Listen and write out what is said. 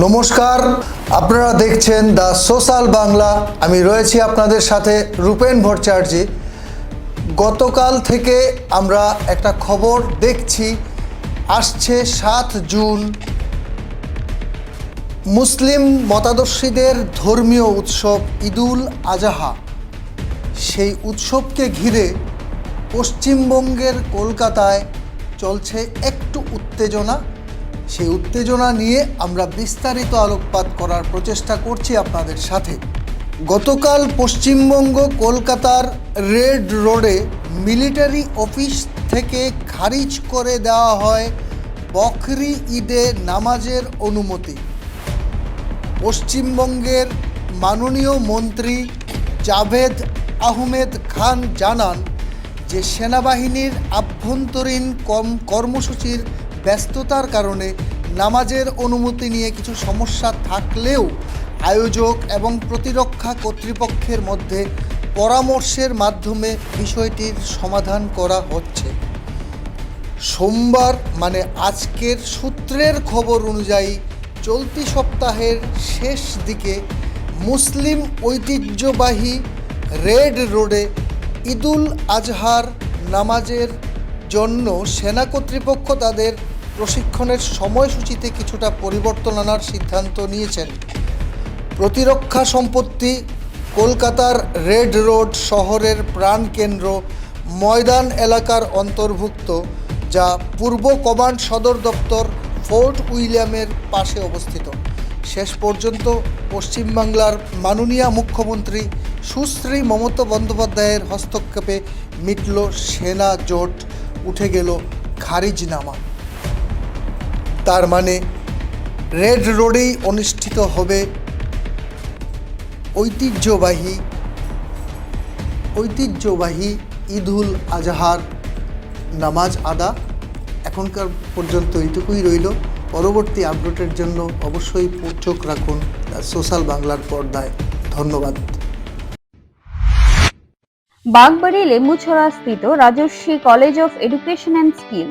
নমস্কার, আপনারা দেখছেন দ্য সোশ্যাল বাংলা। আমি রয়েছি আপনাদের সাথে রূপেন ভট্টাচার্য। গতকাল থেকে আমরা একটা খবর দেখছি। আসছে সাত জুন। মুসলিম মতাদর্শীদের ধর্মীয় উৎসব ঈদুল আজহা। সেই উৎসবকে ঘিরে পশ্চিমবঙ্গের কলকাতায় চলছে একটু উত্তেজনা। সেই উত্তেজনা নিয়ে আমরা বিস্তারিত আলোকপাত করার প্রচেষ্টা করছি আপনাদের সাথে। গতকাল পশ্চিমবঙ্গ কলকাতার রেড রোডে মিলিটারি অফিস থেকে খারিজ করে দেওয়া হয় বকরি ঈদে নামাজের অনুমতি। পশ্চিমবঙ্গের মাননীয় মন্ত্রী জাভেদ আহমেদ খান জানান যে সেনাবাহিনীর আভ্যন্তরীণ কম কর্মসূচির ব্যস্ততার কারণে নামাজের অনুমতি নিয়ে কিছু সমস্যা থাকলেও আয়োজক এবং প্রতিরক্ষা কর্তৃপক্ষের মধ্যে পরামর্শের মাধ্যমে বিষয়টির সমাধান করা হচ্ছে। সোমবার মানে আজকের সূত্রের খবর অনুযায়ী চলতি সপ্তাহের শেষ দিকে মুসলিম ঐতিহ্যবাহী রেড রোডে ঈদুল আজহার নামাজের জন্য সেনা কর্তৃপক্ষ তাদের প্রশিক্ষণের সময়সূচিতে কিছুটা পরিবর্তন আনার সিদ্ধান্ত নিয়েছেন। প্রতিরক্ষা সম্পত্তি, কলকাতার রেড রোড শহরের প্রাণকেন্দ্র, ময়দান এলাকার অন্তর্ভুক্ত, যা পূর্ব কমান্ড সদর দপ্তর ফোর্ট উইলিয়ামের পাশে অবস্থিত। শেষ পর্যন্ত পশ্চিমবাংলার মাননীয় মুখ্যমন্ত্রী সুশ্রী মমতা বন্দ্যোপাধ্যায়ের হস্তক্ষেপে মিটল সেনা জোট, উঠে গেল খারিজনামা। তার মানে রেড রোডেই অনুষ্ঠিত হবে ঐতিহ্যবাহী ঐতিহ্যবাহী ঈদুল আজহার নামাজ আদা। এখনকার পর্যন্ত এইটুকুই রইল। পরবর্তী আপডেটের জন্য অবশ্যই চোখ রাখুন সোশ্যাল বাংলার পর্দায়। ধন্যবাদ। বাগবাড়ি লেম্বুছড়া স্থিত Rajasvi college of education and skill